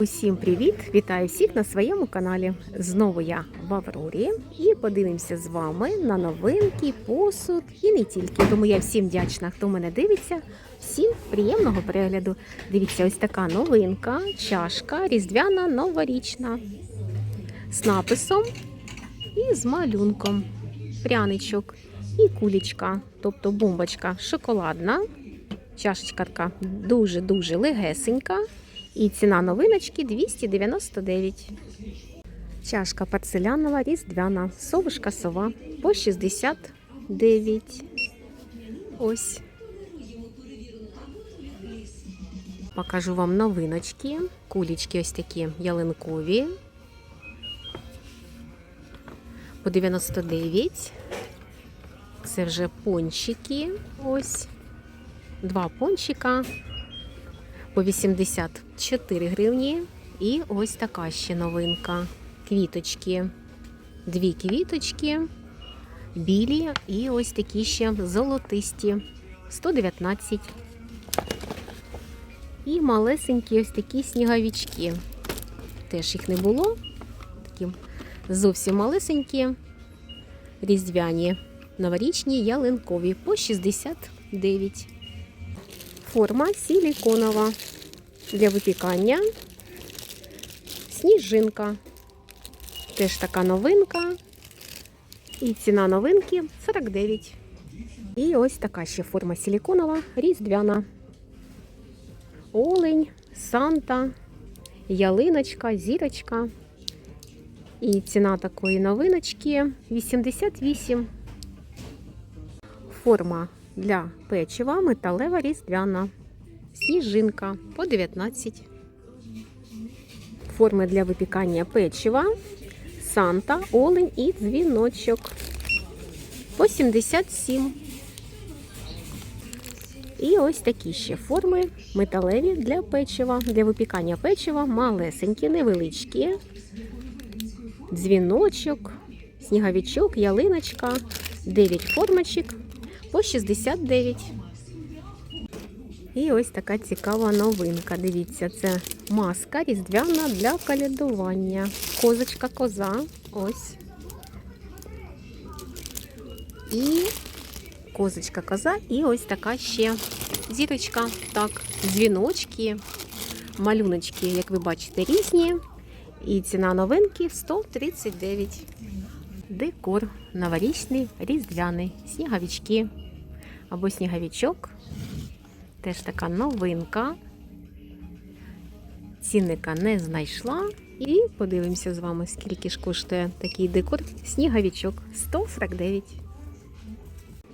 Усім привіт! Вітаю всіх на своєму каналі. Знову я в Аврорі і подивимося з вами на новинки, посуд і не тільки. Тому я всім вдячна, хто мене дивиться. Всім приємного перегляду. Дивіться, ось така новинка, чашка різдвяна новорічна з написом і з малюнком. Пряничок і кулічка, тобто бомбочка шоколадна. Чашечка така дуже-дуже легесенька. І ціна новиночки 299. Чашка порцелянова різдвяна. Совушка сова по 69. Ось. Покажу вам новиночки. Кулічки ось такі ялинкові. По 99. Це вже пончики. Ось. Два пончика по 84 гривні. І ось така ще новинка. Квіточки. Дві квіточки, білі і ось такі ще золотисті. 119. І малесенькі ось такі сніговички. Теж їх не було. Такі зовсім малесенькі, різдвяні, новорічні, ялинкові по 69. Форма силіконова для випікання. Сніжинка. Теж така новинка. І ціна новинки 49. І ось така ще форма силіконова, різдвяна. Олень, Санта, ялиночка, зірочка. І ціна такої новиночки 88. Форма для печива металева різдвяна. Сніжинка по 19. Форми для випікання печива. Санта, олень і дзвіночок. По 77. І ось такі ще форми металеві для печива. Для випікання печива малесенькі, невеличкі. Дзвіночок, сніговичок, ялиночка, 9 формочок по 69. І ось така цікава новинка. Дивіться, це маска різдвяна для калядування. Козочка коза. Ось. І козочка коза, і ось така ще зірочка. Так, дзвіночки, малюночки, як ви бачите, різні. І ціна новинки 139. Декор новорічний, різдвяний, сніговички або сніговичок. Теж така новинка. Цінника не знайшла. І подивимося з вами, скільки ж коштує такий декор. Сніговичок 149.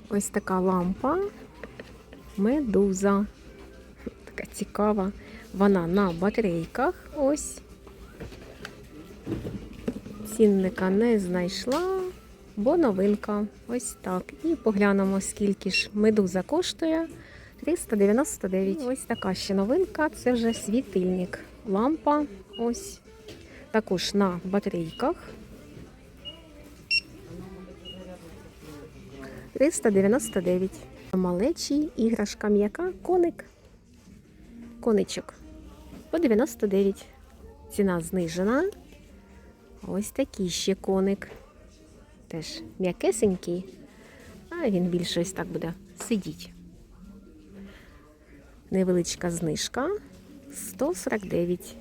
Ось така лампа. Медуза. Така цікава. Вона на батарейках. Ось. Цінника не знайшла, бо новинка. Ось так. І поглянемо, скільки ж медуза коштує. 399. Ось така ще новинка. Це вже світильник. Лампа. Ось. Також на батарейках. 399. Малечий іграшка м'яка. Коник. Коничок. По 99. Ціна знижена. Ось такий ще коник. Теж м'якесенький, а він більше ось так буде сидіти. Невеличка знижка 149.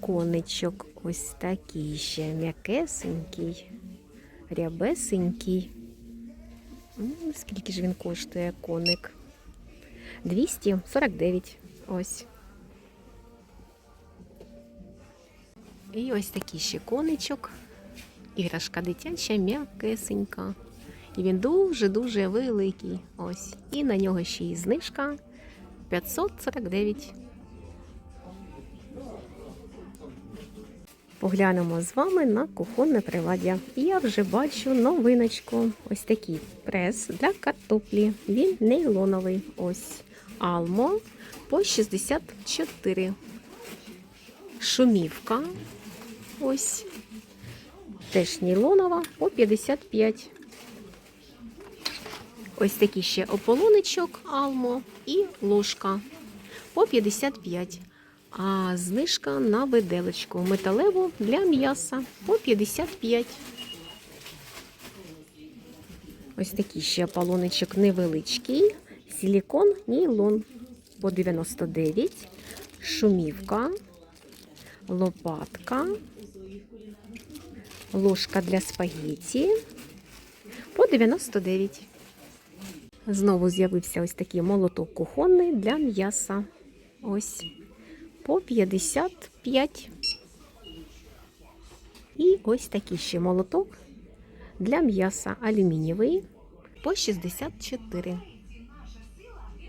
Коничок ось такий ще м'якесенький, рябесенький. Скільки ж він коштує коник? 249. Ось. І ось такий ще коничок. Іграшка дитяча, м'якесенька. І він дуже-дуже великий. Ось. І на нього ще і знижка 549. Поглянемо з вами на кухонне приладдя. Я вже бачу новиночку. Ось такий прес для картоплі. Він нейлоновий. Ось. Алмо по 64. Шумівка. Ось. Теж нейлонова по 55. Ось такий ще ополоничок Алмо і ложка по 55. А знижка на виделечку металеву для м'яса по 55. Ось такий ще полоничок невеличкий. Силікон, нейлон по 99. Шумівка, лопатка, ложка для спагетті по 99. Знову з'явився ось такий молоток кухонний для м'яса. Ось по 55. І ось такий ще молоток для м'яса алюмінієвий по 64.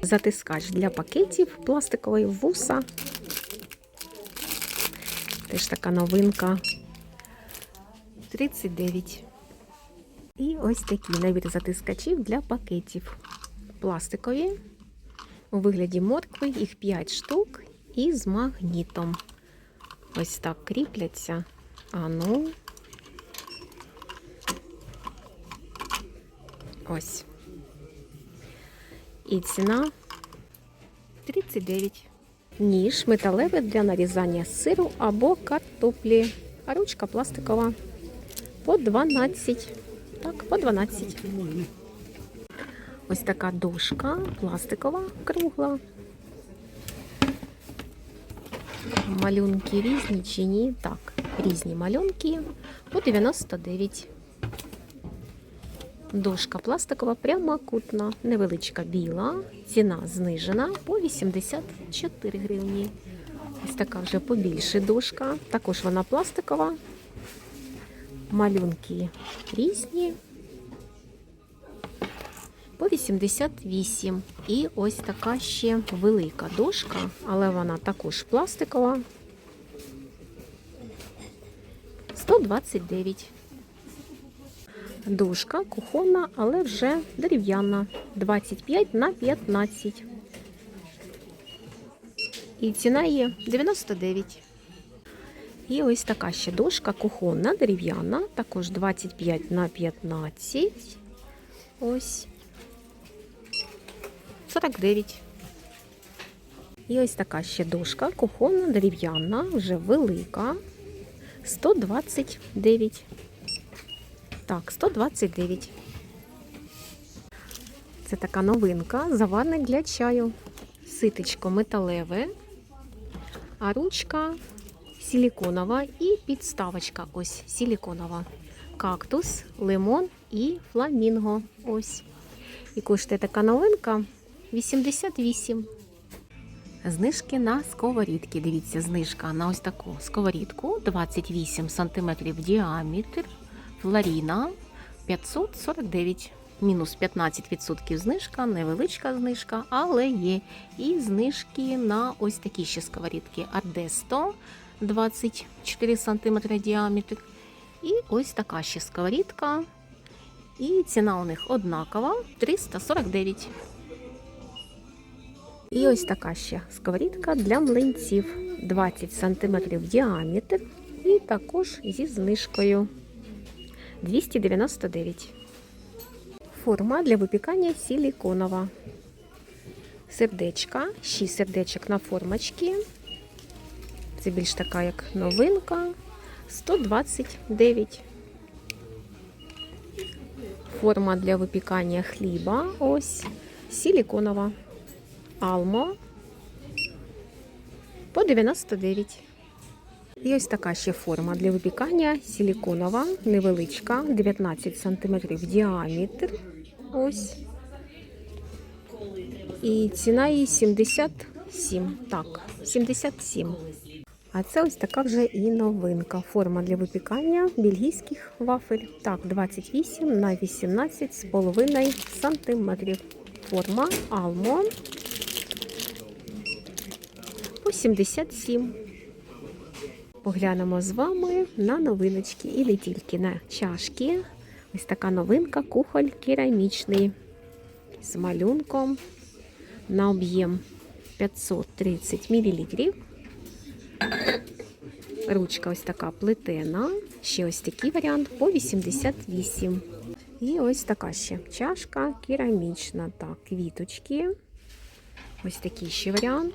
Затискач для пакетів пластикової вуса. Теж така новинка. 39. І ось такі набір затискачів для пакетів. Пластикові. У вигляді моркви, їх 5 штук і з магнітом. Ось так кріпляться. А ну. Ось. І ціна 39. Ніж металевий для нарізання сиру або картоплі. А ручка пластикова по 12. Так, по 12. Ось така дошка пластикова, кругла. Малюнки різні чи ні? Так, різні малюнки по 99. Дошка пластикова, прямокутна, невеличка біла. Ціна знижена по 84 гривні. Ось така вже побільше дошка. Також вона пластикова. Малюнки різні. По 88. І ось така ще велика дошка, але вона також пластикова. 129. Дошка кухонна, але вже дерев'яна. 25 на 15. І ціна є 99. І ось така ще дошка кухонна, дерев'яна, також 25 на 15. Ось 49. І ось така ще дошка кухонна, дерев'яна, вже велика. 129. Так, 129. Це така новинка. Заварник для чаю. Ситечко металеве, а ручка силіконова і підставочка ось силіконова. Кактус, лимон і фламінго. Ось. І коштує така новинка 88. Знижки на сковорідки. Дивіться, знижка на ось таку сковорідку 28 см діаметр. Флоріна 549. Мінус 15% знижка, невеличка знижка, але є. І знижки на ось такі ще сковорідки. Ардесто 24 см діаметр. І ось така ще сковорідка. І ціна у них однакова 349. І ось така ще сковорідка для млинців 20 см діаметр. І також зі знижкою 299. Форма для випікання силіконова. Сердечка, 6 сердечок на формочці. Це більш така, як новинка. 129. Форма для випікання хліба. Ось силіконова. Алмо по 99. І ось така ще форма для випікання силіконова, невеличка, 19 см діаметр. Ось. І ціна її 77. Так, 77. А це ось така вже і новинка. Форма для випікання бельгійських вафель. Так, 28 на 18 з половиною сантиметрів. Форма Алмо по 77. Поглянемо з вами на новиночки і не тільки на чашки. Ось така новинка кухоль керамічний з малюнком на об'єм 530 мл. Ручка ось така плетена. Ще ось такий варіант по 88. І ось така ще чашка керамічна. Так, квіточки. Ось такий ще варіант.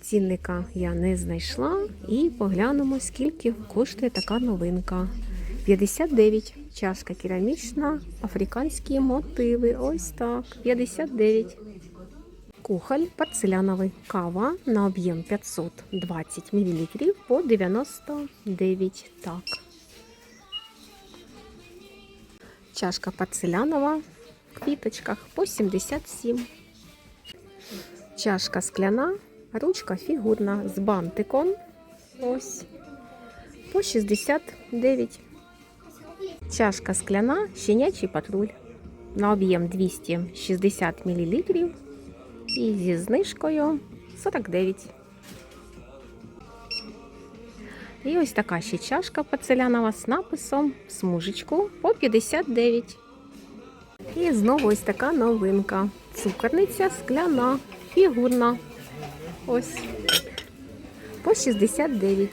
цінника я не знайшла. І поглянемо, скільки коштує така новинка. 59. Чашка керамічна, африканські мотиви. Ось так. 59. Кухоль порцеляновий. Кава на об'єм 520 мл по 99. Так. Чашка порцелянова в квіточках по 77. Чашка скляна, ручка фігурна з бантиком. Ось по 69. Чашка скляна, щенячий патруль. На об'єм 260 мл і зі знижкою 49. І ось така ще чашка порцелянова з написом смужечку по 59. І знову ось така новинка. Цукерниця скляна, фігурна. Ось по 69.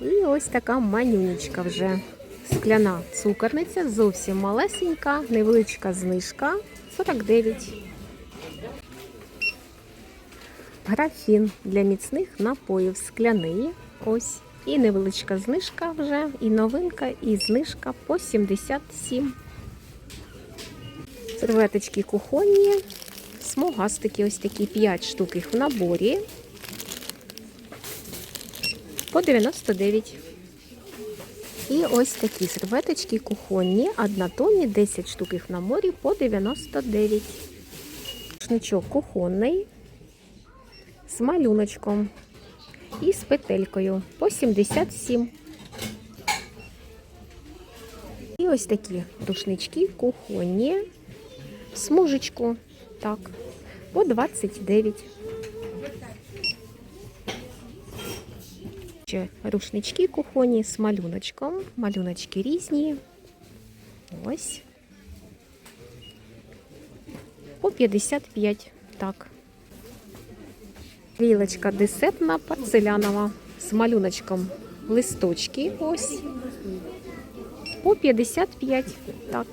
І ось така манюнечка вже. Скляна цукерниця, зовсім малесенька, невеличка знижка 49. Графін для міцних напоїв скляний. Ось. І невеличка знижка вже, і новинка, і знижка по 77. Серветочки кухонні, смугастики, ось такі 5 штук їх в наборі. По 99. І ось такі серветочки кухонні, однотонні, 10 штук їх в наборі по 99. Шничок кухонний з малюночком і з петелькою по 77. І ось такі рушнички кухонні, смужечку, так, по 29. Ще рушнички кухонні з малюночком. Малюночки різні. Ось. По 55. Так. Вілочка десертна порцелянова з малюночком листочки. Ось. По 55. Так.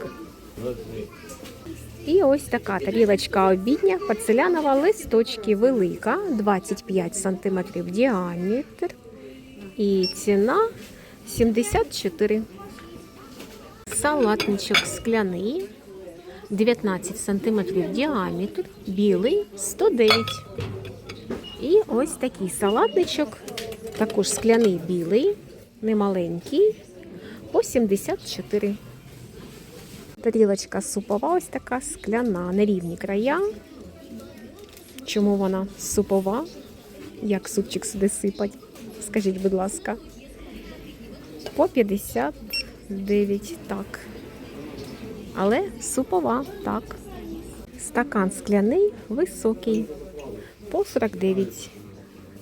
І ось така тарілочка обідня, порцелянова листочки велика, 25 см діаметр. І ціна 74. Салатничок скляний, 19 см діаметр, білий 109. І ось такий салатничок, також скляний білий, немаленький, по 74. Тарілочка супова, ось така скляна, нерівні края. Чому вона супова? Як супчик сюди сипать? Скажіть, будь ласка. По 59, так. Але супова, так. Стакан скляний, високий. По 49.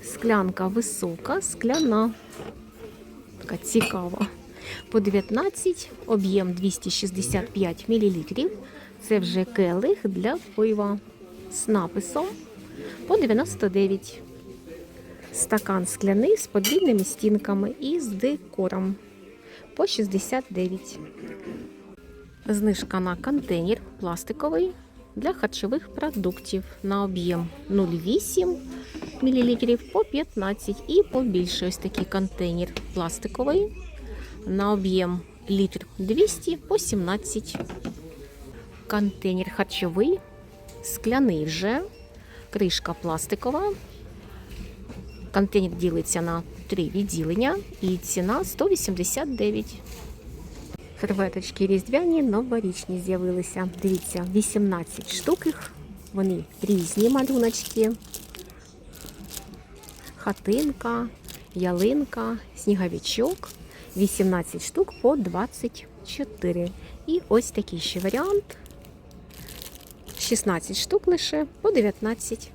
Склянка висока, скляна. Така цікава. По 19, об'єм 265 мл. Це вже келих для пива з написом по 99. Стакан скляний з подвійними стінками і з декором по 69. Знижка на контейнер пластиковий для харчових продуктів на об'єм 0,8 мл по 15 і побільше ось такий контейнер пластиковий на об'єм літр 200 по 17. Контейнер харчовий, скляний вже, кришка пластикова. Контейнер ділиться на три відділення і ціна 189. Серветочки різдвяні новорічні з'явилися. Дивіться, 18 штук їх. Вони різні малюночки. Хатинка, ялинка, сніговичок. 18 штук по 24. І ось такий ще варіант. 16 штук лише по 19.